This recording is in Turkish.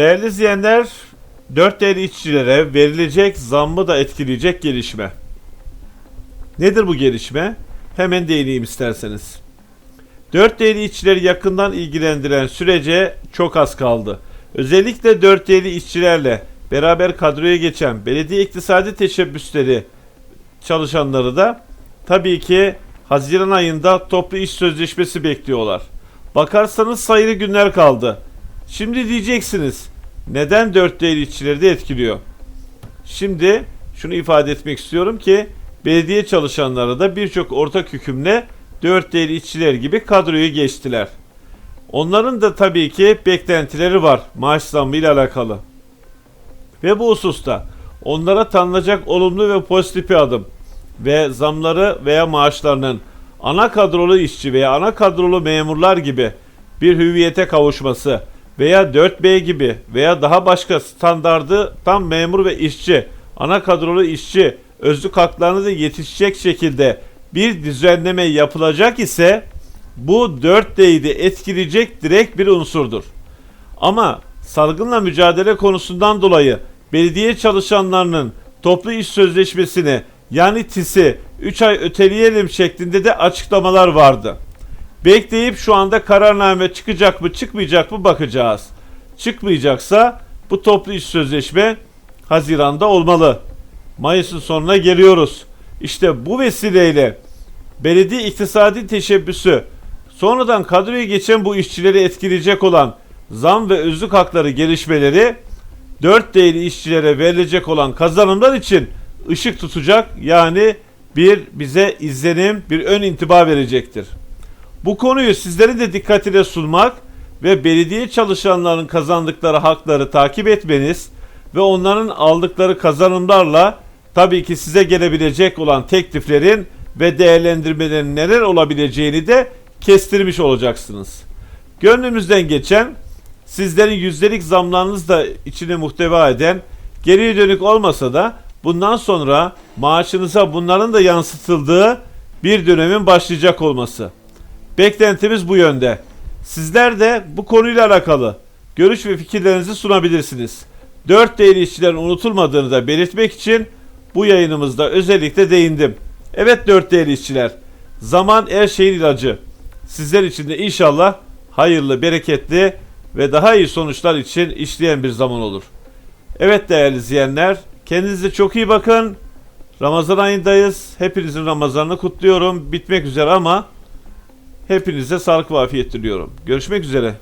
Değerli izleyenler, 4 değerli işçilere verilecek zammı da etkileyecek gelişme. Nedir bu gelişme? Hemen değineyim isterseniz. 4 değerli işçileri yakından ilgilendiren sürece çok az kaldı. Özellikle 4 değerli işçilerle beraber kadroya geçen belediye iktisadi teşebbüsleri çalışanları da tabii ki Haziran ayında toplu iş sözleşmesi bekliyorlar. Bakarsanız sayılı günler kaldı. Şimdi diyeceksiniz neden 4 değerli işçileri de etkiliyor? Şimdi şunu ifade etmek istiyorum ki belediye çalışanları da birçok ortak hükümle 4 değerli işçiler gibi kadroya geçtiler. Onların da tabii ki beklentileri var maaş zammı ile alakalı. Ve bu hususta onlara tanınacak olumlu ve pozitif bir adım ve zamları veya maaşlarının ana kadrolu işçi veya ana kadrolu memurlar gibi bir hüviyete kavuşması veya 4B gibi veya daha başka standardı tam memur ve işçi, ana kadrolu işçi özlük haklarını da yetişecek şekilde bir düzenleme yapılacak ise bu 4D'yi de etkileyecek direkt bir unsurdur. Ama salgınla mücadele konusundan dolayı belediye çalışanlarının toplu iş sözleşmesini yani TİS'i 3 ay öteleyelim şeklinde de açıklamalar vardı. Bekleyip şu anda kararname çıkacak mı çıkmayacak mı bakacağız. Çıkmayacaksa bu toplu iş sözleşme Haziran'da olmalı. Mayıs'ın sonuna geliyoruz. İşte bu vesileyle belediye iktisadi teşebbüsü sonradan kadroya geçen bu işçileri etkileyecek olan zam ve özlük hakları gelişmeleri 4 değerli işçilere verilecek olan kazanımlar için ışık tutacak yani bir bize izlenim, bir ön intiba verecektir. Bu konuyu sizlerin de dikkatine sunmak ve belediye çalışanlarının kazandıkları hakları takip etmeniz ve onların aldıkları kazanımlarla tabii ki size gelebilecek olan tekliflerin ve değerlendirmelerin neler olabileceğini de kestirmiş olacaksınız. Gönlümüzden geçen sizlerin yüzdelik zamlarınız da içine muhteva eden geriye dönük olmasa da bundan sonra maaşınıza bunların da yansıtıldığı bir dönemin başlayacak olması. Beklentimiz bu yönde. Sizler de bu konuyla alakalı görüş ve fikirlerinizi sunabilirsiniz. 4 değerli işçilerin unutulmadığını da belirtmek için bu yayınımızda özellikle değindim. Evet 4 değerli işçiler, zaman her şeyin ilacı. Sizler için de inşallah hayırlı, bereketli ve daha iyi sonuçlar için işleyen bir zaman olur. Evet değerli izleyenler, kendinize çok iyi bakın. Ramazan ayındayız. Hepinizin Ramazanını kutluyorum. Bitmek üzere ama hepinize sağlık ve afiyet diliyorum. Görüşmek üzere.